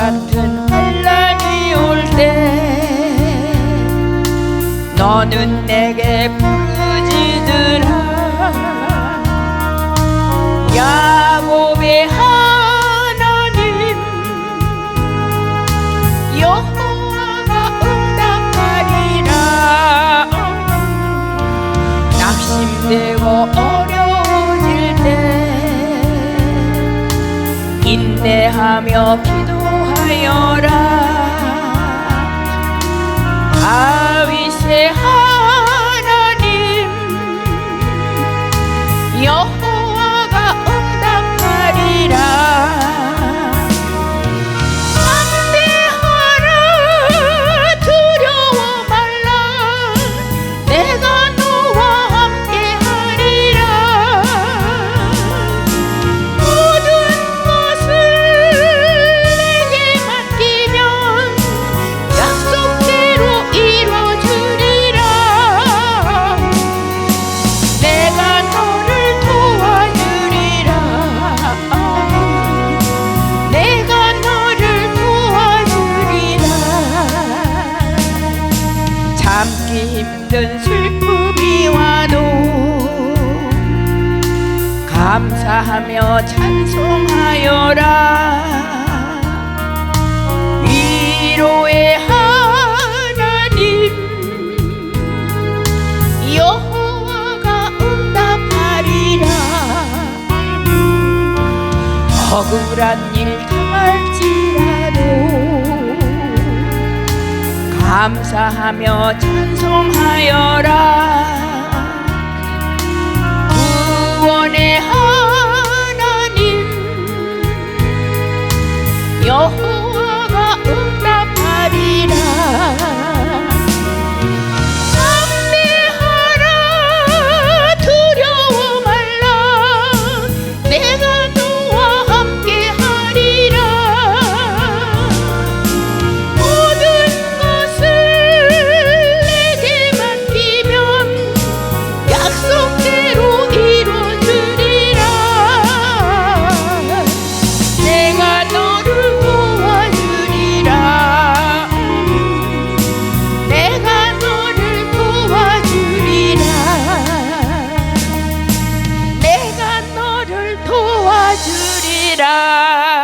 같은 환란이 올 때 너는 내게 부르짖으라. 야곱의 하나님 여호와가 응답하리라. 낙심되고 어려워질 때 인내하며 기도 참기 힘든 슬픔이 와도 감사하며 찬송하여라. 위로의 하나님 여호와가 응답하리라. 억울한 일 당할지라 감사하며 찬송하여라. 구원의 하나님 여호와가 রা